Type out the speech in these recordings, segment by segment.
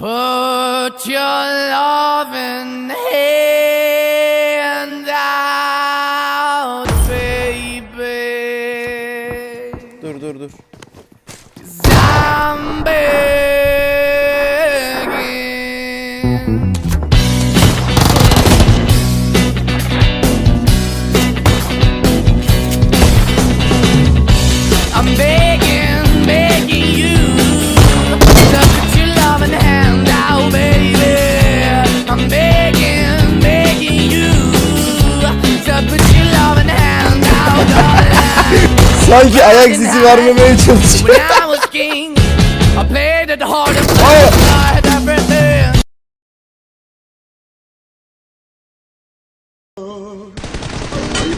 Put your loving hand out, baby. Dur dur dur. I'm Sanki ayak sesi vermemeye çalışıyor. When I was king, I played it hard and Hayır. I had everything.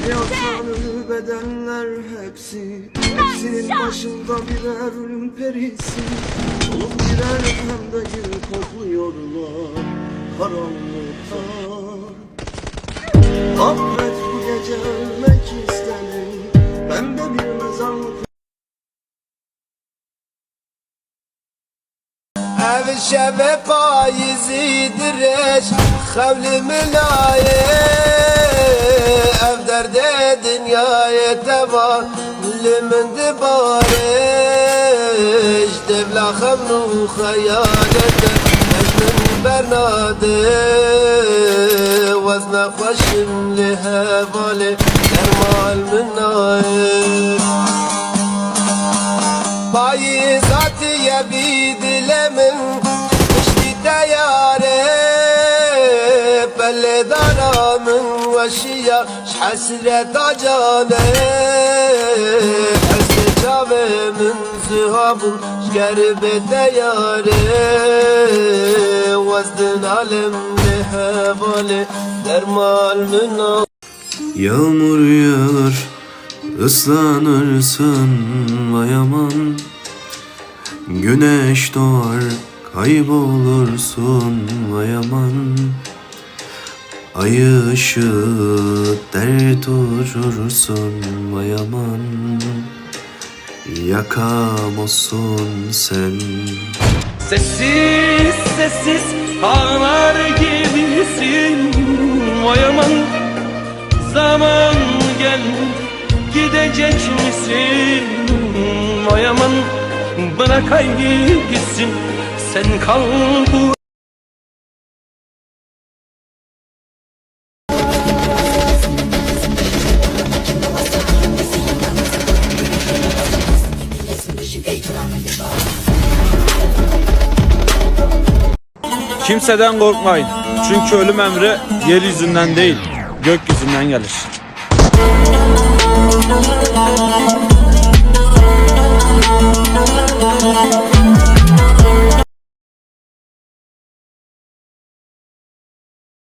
Yatan bedenler hepsi Hepsinin başında birer ölüm perisi Olup birer pembeyi kokluyorlar Karanlıkta Affet bu gece Ev şeve payizî direş Xevli milayê Ev derde dünyayê teva Li min dibarêj Devla xemn û xeyalete Ez min bernadê Wez nexweşim li hevalê Dermal min Pelle daramın Veşiya şhasret acane Hesse çave min zihabun Şgerbe teyare Vezdin alem li hevale Dermal min Yağmur yağar, ıslanırsın vay aman. Güneş doğar, kaybolursun vay aman Ay ışığı dert uçurursun vay aman. Yakam olsun sen. Sessiz sessiz ağlar gibisin Vay aman. Zaman gel gidecek misin Vay aman. Bırak gitsin sen kal Kimseden korkmayın. Çünkü ölüm emri yeryüzünden değil, gökyüzünden gelir. Müzik